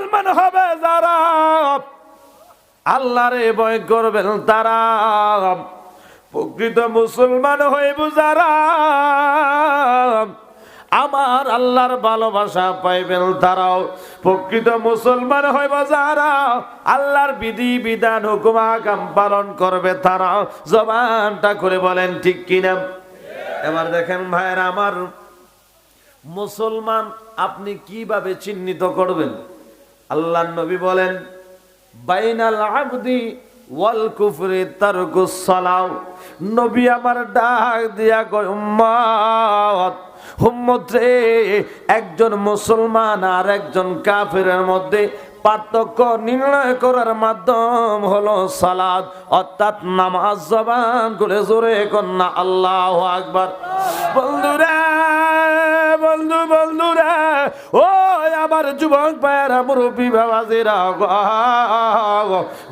মুসলমান হবে যারা? আল্লাহরে ভয় করবেন তারা। প্রকৃত মুসলমান হইব যারা আমার আল্লাহর ভালোবাসা পাইবেন তারাও। প্রকৃত মুসলমান হইব যারা আল্লাহর বিধি, বিধান, হুকুম আকাম পালন করবে তারা। জবানটা করে বলেন, ঠিক কিনা? এবার দেখেন ভাইয়ের আমার মুসলমান আপনি কীভাবে চিহ্নিত করবেন? আল্লাহ নবী বলেন, বাইনাল আবদি ওয়াল কুফরি সালাও নবী আমার ডাক দিয়া কয়, উম্মত একজন মুসলমান আর একজন কাফিরের মধ্যে পার্থক্য নির্ণয় করার মাধ্যম হলো সালাদ অর্থাৎ নামাজ জবান করে জোরে কন্যা আল্লাহ আকবার। বন্ধুরা বন্ধু, বন্ধুরা ও আমার যুবক ভাইয়েরা, মুরব্বী বাবাজিরা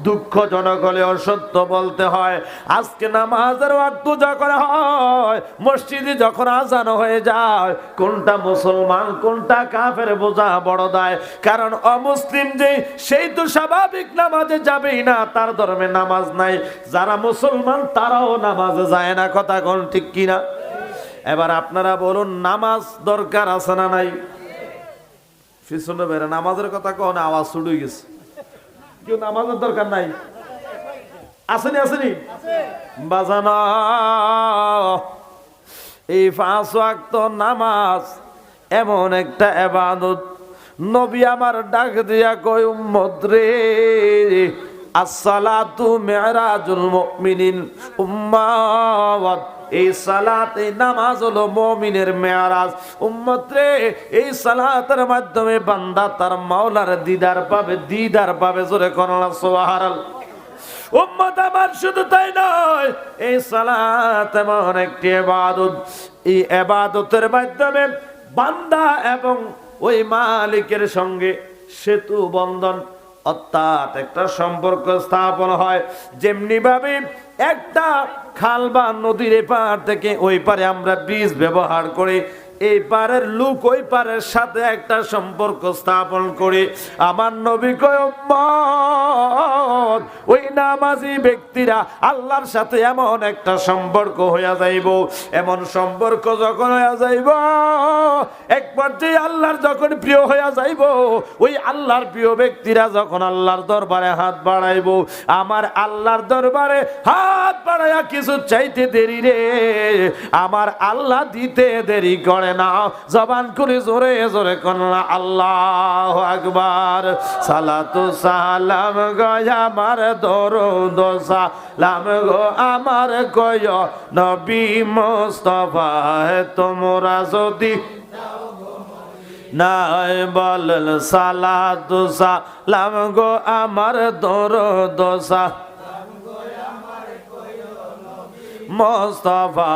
দুঃখজনক হলে অসত্য বলতে হয়। আজকে নামাজের ওয়াক্ত যখন হয়, মসজিদে যখন আজানো হয়ে যায়, কোনটা মুসলমান, কোনটা কাফের বোঝা বড় দায়। কারণ অমুসলিম যে, সেই তো স্বাভাবিক নামাজে যাবেই না, তার ধর্মে নামাজ নাই। যারা মুসলমান, তারাও নামাজে যায় না, কথা কোন ঠিক কিনা? এবার আপনারা বলুন, নামাজ দরকার আছে না নাই? পিছনে বেড়ে, নামাজের কথা কখন আওয়াজ শুরু গেছে। কেউ নামাজের দরকার নাই? আসেনি আসেনি? বাজানা। এই পাঁচ নামাজ এমন একটা এবাদত। নবী আমার ডাক দিয়া কই উম্মত রে, আসসালাতু মিরাজুল মুমিনিন উম্মাত এই সালাত নামাজ হলো মমিনের মেয়ারাজ। উম্মত রে এই সালাতের মাধ্যমে বান্দা তার মাওলার দিদার পাবে দিদার পাবে, জোরে করলা সুবহানাল্লাহ। উম্মত আমার শুধু তাই নয়, এই সালাত এমন একটি এবাদত। এই এবাদতের মাধ্যমে বান্দা এবং ওই মালিকের সঙ্গে সেতু বন্ধন অর্থাৎ একটা সম্পর্ক স্থাপন হয়। যেমনি ভাবে একটা খাল বা নদীর এপার থেকে ওই পারে আমরা ব্রিজ ব্যবহার করি এই পারের লোক, ওই পারের সাথে একটা সম্পর্ক স্থাপন করে। আমার নবী ওই নামাজি ব্যক্তিরা আল্লাহর সাথে এমন একটা সম্পর্ক হইয়া যাইব। এমন সম্পর্ক যখন হইয়া যাইব, একবার যে আল্লাহর যখন প্রিয় হইয়া যাইব, ওই আল্লাহর প্রিয় ব্যক্তিরা যখন আল্লাহর দরবারে হাত বাড়াইব, আমার আল্লাহর দরবারে হাত বাড়াইয়া কিছু চাইতে দেরি রে। আমার আল্লাহ দিতে দেরি করে না জবান করে জোরে জোরে কন্যা, আল্লাহ আকবার। সালাতু সালাম গয়া আমার দরুদ, সালাম গো আমার কয়, নবী মুস্তাফা, তোমরা যদি নাই বলেন, সালাতু সালাম গো আমার দরুদ মোস্তফা,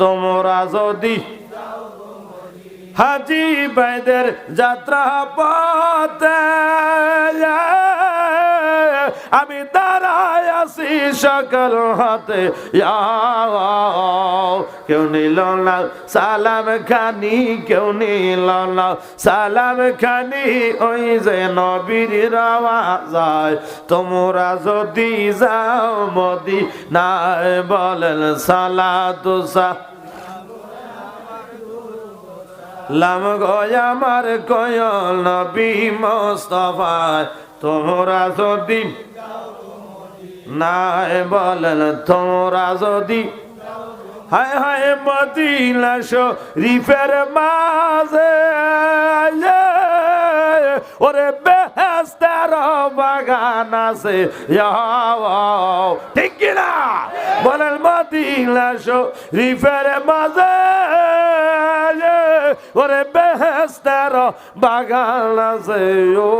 তোমরা যদি হাজি বাইদের যাত্রা পথে। আমি দাঁড়ায় আছি সকল হাতে। কেউ নিল না সালাম খানি, কেউ নিল না সালাম খানি। ওই যে নবীর রাওয়া যায় তোমরা যদি যাও মদি নাই বলেন সালা তুসা লাম গয় আমার কয়ল নবী তোমরা যদি নাই বলেন, তোমরা যদি হায় হায় মদিনা শরীফের মাঝে ওরে বেহেস্তার বাগান আছে। ঠিক কিনা? বলেন, মদিনা শরীফের মাঝে ওরে বেহেস্তার বাগান আছে। ও,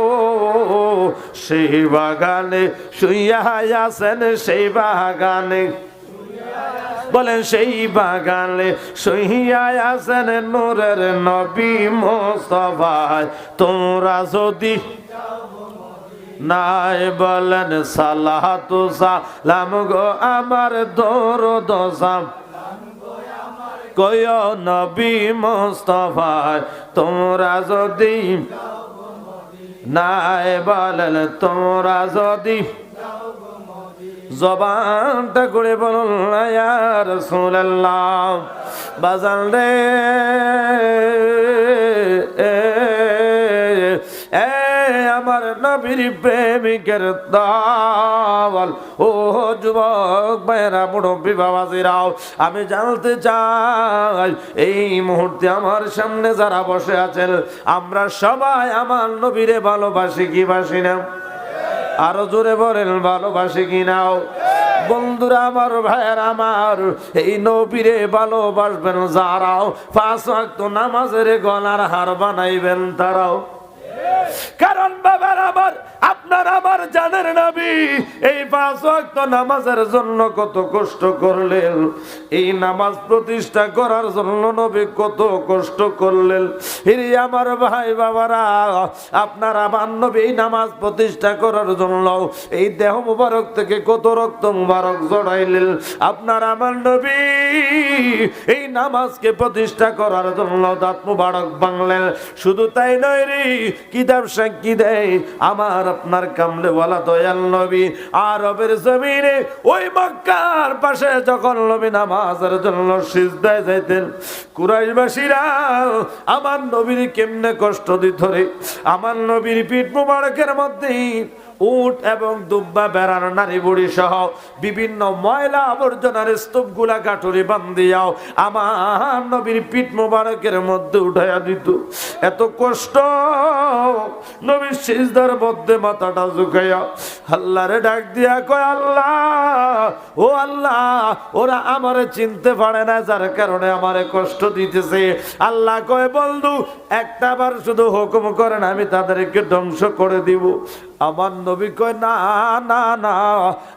সেই বাগানে শুইয়া আছেন, সেই বাগানে বলেন সেই বাগানে সহিয়ায় আছেন নূরের নবী মোস্তফায়। তোমরা যদি নাই বলেন সালাহ তু সালাম গো আমার দোর দোসাম কয় নবী মোস্তফায়। তোমরা যদি নাই বলেন, তোমরা যদি জবানটা করে বলুন রসুল্লাহ বাজান রে আমার নবীর প্রেমিকের দল ও যুবক ভাইরা মুরব্বী বাবাজিরাও, আমি জানতে চাই, এই মুহূর্তে আমার সামনে যারা বসে আছেন, আমরা সবাই আমার নবীরে ভালোবাসি কি বাসি না? আরও জোরে বলেন, ভালোবাসি কিনাও বন্ধুরা আমার, ভাইয়ের আমার, এই নবীরে ভালোবাসবেন যারাও। পাঁচ নামাজের গলার হার বানাইবেন তারাও। কারণ বাবার আমার আপনার আমার জানেন নবী। এই পাঁচ ওয়াক্ত নামাজের জন্য কত কষ্ট করলেন। এই নামাজ প্রতিষ্ঠা করার জন্য নবী কত কষ্ট করলেন। হিরি আমার ভাই বাবারা, আপনার আমার নবী এই নামাজ প্রতিষ্ঠা করার জন্য এই দেহ মুবারক থেকে কত রক্ত মুবারক জড়াইলেন। আপনার আমার নবী এই নামাজকে প্রতিষ্ঠা করার জন্য দাঁত মুবারক বাংলেন শুধু তাই নয় রে কিতাব সাক্ষী দেয়, আমার আপনার দয়াল নবী আরবের জমিনে ওই মক্কার পাশে যখন নবী নামাজের জন্য সিজদায় যাইতেন, কুরাইশবাসীরা আমার নবীর কেমনে কষ্ট দিত রে? আমার নবীর পিঠ মুবারকের মধ্যেই উট এবং দুব্বা বেড়ার নারী বুড়ি সহ বিভিন্ন ময়লা আবর্জনার স্তূপগুলা গাঠুরি বান্দিয়াও আমার নবীর পিঠ মোবারকের মধ্যে উঠাইয়া দিত। এত কষ্ট। নবীর সিজদার মধ্যে মাথাটা ঝুঁকাইয়া আল্লাহরে ডাক দিয়া কয়, আল্লাহ, ও আল্লাহ, ওরা আমারে চিনতে পারে না, যার কারণে আমারে কষ্ট দিতেছে। আল্লাহ কয়, বন্ধু, একটা বার শুধু হুকুম করেন, আমি তাদেরকে ধ্বংস করে দিব। আমার নবী কয়, না না না,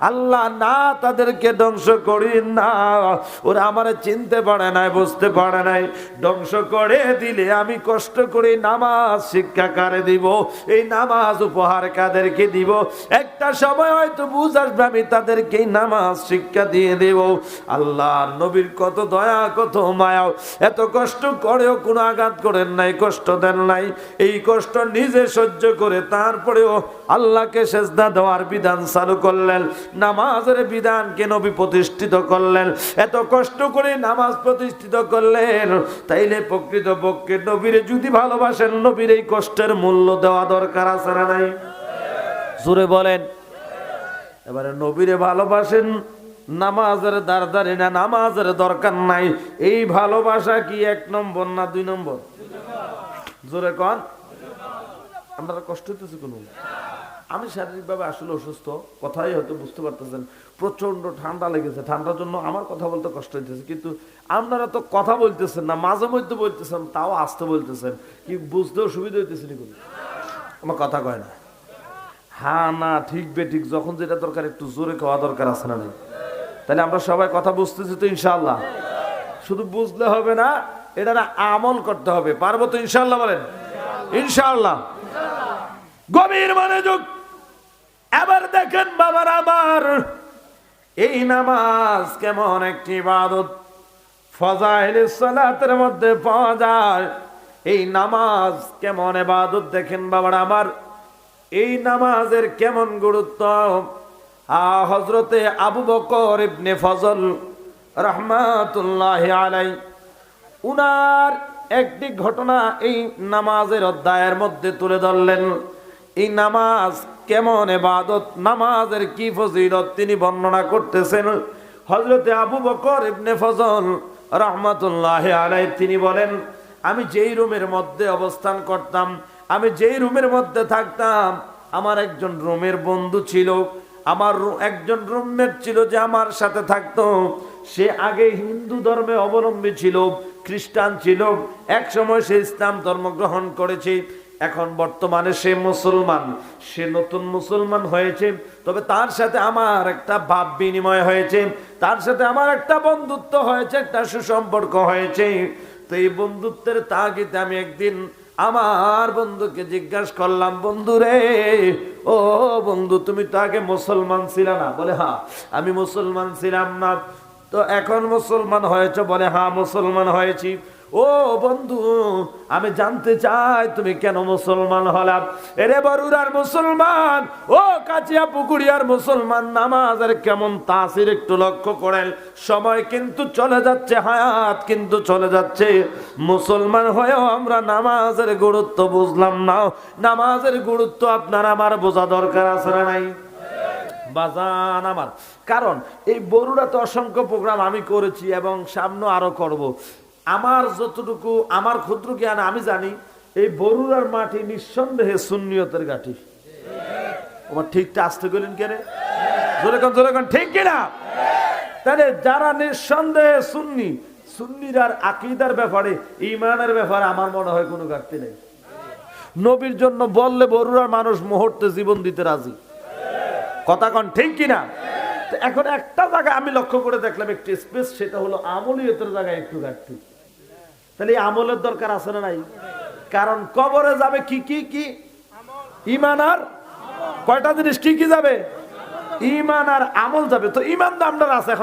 আল্লাহ না, তাদেরকে ধ্বংস করি না। ওরা আমার চিনতে পারে নাই, বুঝতে পারে নাই। ধ্বংস করে দিলে আমি কষ্ট করে নামাজ শিক্ষা কারে দিব? এই নামাজ উপহার কাদেরকে দিব? একটা সময় হয়তো বুঝ আসবে, আমি তাদেরকে নামাজ শিক্ষা দিয়ে দেব। আল্লাহ নবীর কত দয়া, কত মায়া। এত কষ্ট করেও কোনো আঘাত করেন নাই, কষ্ট দেন নাই। এই কষ্ট নিজে সহ্য করে তারপরেও আল্লাহকে সেজদা দেওয়ার বিধান চালু করলেন, নামাজের বিধানকে নবী প্রতিষ্ঠিত করলেন, এত কষ্ট করে নামাজ প্রতিষ্ঠিত করলেন, তাইলে প্রকৃত পক্ষে নবীরে যদি ভালোবাসেন, নবীর এই কষ্টের মূল্য দেওয়া দরকার আছে না নাই? জোরে বলেন। এবারে নবীরে ভালোবাসেন, নামাজের দাঁড় না, নামাজের দরকার নাই। এই ভালোবাসা কি এক নম্বর না দুই নম্বর? জোরে কন। আপনারা কষ্ট হইতেছে কোনো। আমি শারীরিকভাবে আসলে অসুস্থ, কথাই হয়তো বুঝতে পারতেছেন প্রচণ্ড ঠান্ডা লেগেছে। ঠান্ডার জন্য আমার কথা বলতে কষ্ট হইতেছে, কিন্তু আপনারা তো কথা বলতেছেন না, মাঝে মধ্যে বলতেছেন, তাও আসতে বলতেছেন, কি বুঝতেও সুবিধা হইতেছে নি আমার কথা কয় না। হ্যাঁ না, ঠিক বে, ঠিক, যখন যেটা দরকার একটু জোরে খাওয়া দরকার আছে না তাহলে আমরা সবাই কথা বুঝতেছি তো ইনশাল্লাহ শুধু বুঝলে হবে না এটা না আমল করতে হবে। পারব তো ইনশাল্লাহ বলেন? ইনশাল্লাহ গভীর মানে মনোযোগ এবার দেখেন বাবার আমার এই নামাজ কেমন একটি ইবাদত। ফজাইল মধ্যে পাওয়া যায়। এই নামাজ কেমন এবাদত দেখেন বাবার আমার এই নামাজের কেমন গুরুত্ব? হজরতে আবু বকর ইবনে ফজল রহমাতুল্লাহ আলাই উনার একটি ঘটনা এই নামাজের অধ্যায়ের মধ্যে তুলে ধরলেন। এই নামাজ কেমন এবাদত, নামাজের কি ফজিলত তিনি বর্ণনা করতেছেন? হজরতে আবু বকর ইবনে ফজল রহমাতুল্লাহ আলাই তিনি বলেন, আমি যেই রুমের মধ্যে অবস্থান করতাম, আমি যেই রুমের মধ্যে থাকতাম, আমার একজন রুমের বন্ধু ছিল, আমার একজন রুমমেট ছিল যে আমার সাথে থাকতো, সে আগে হিন্দু ধর্মে অবলম্বী ছিল, খ্রিস্টান ছিল এক সময় সে ইসলাম ধর্ম গ্রহণ করেছে এখন বর্তমানে সে মুসলমান, সে নতুন মুসলমান হয়েছে। তবে তার সাথে আমার একটা ভাব বিনিময় হয়েছে, তার সাথে আমার একটা বন্ধুত্ব হয়েছে, একটা সুসম্পর্ক হয়েছে। তো এই বন্ধুত্বের তাগিতে আমি একদিন আমার বন্ধুকে জিজ্ঞাসা করলাম, বন্ধু রে, ও বন্ধু, তুমি তো আগে মুসলমান ছিল না? বলে হ্যাঁ আমি মুসলমান ছিলাম না। তো এখন মুসলমান হয়েছে বলে হ্যাঁ মুসলমান হয়েছি। ও বন্ধু, আমি জানতে চাই তুমি কেন মুসলমান হলাম এরে বরুরার মুসলমান, ও কাচিয়া পুকুরিয়ার মুসলমান, নামাজের কেমন তাসির একটু লক্ষ্য করেন। সময় কিন্তু চলে যাচ্ছে, হায়াত কিন্তু চলে যাচ্ছে। মুসলমান হয়েও আমরা নামাজের গুরুত্ব বুঝলাম না। নামাজের গুরুত্ব আপনার আমার বোঝা দরকার আছে না নাই? বাজান আমার। কারণ এই বরুড়াতে অসংখ্য প্রোগ্রাম আমি করেছি এবং সামনে আরও করব। আমার যতটুকু, আমার ক্ষুদ্র জ্ঞান আমি জানি, এই বরুড়ার মাটি নিঃসন্দেহে শূন্যতের গাঠি আমার ঠিকটা আসতে গেলেন কেনে ঠিক কিনা? তাহলে যারা নিঃসন্দেহে সুন্নি সুন্নির আর আকিদার ব্যাপারে, ইমানের ব্যাপারে আমার মনে হয় কোনো ঘাটতি নেই। নবীর জন্য বললে বরুড়ার মানুষ মুহূর্তে জীবন দিতে রাজি। কথা কন, ঠিক কিনা? এখন একটা জায়গায় আমি লক্ষ্য করে দেখলাম একটি স্পেস সেটা হলো আমলিয়তের জায়গায় একটু ঘাটতি। তাহলে আমলের দরকার আছে না নাই? কারণ কবরে যাবে কি কি কি? ইমান আর কয়টা জিনিস? কি কি যাবে? ইমান আর আমল যাবে। তো ইমান তো আপনার আছে এখন।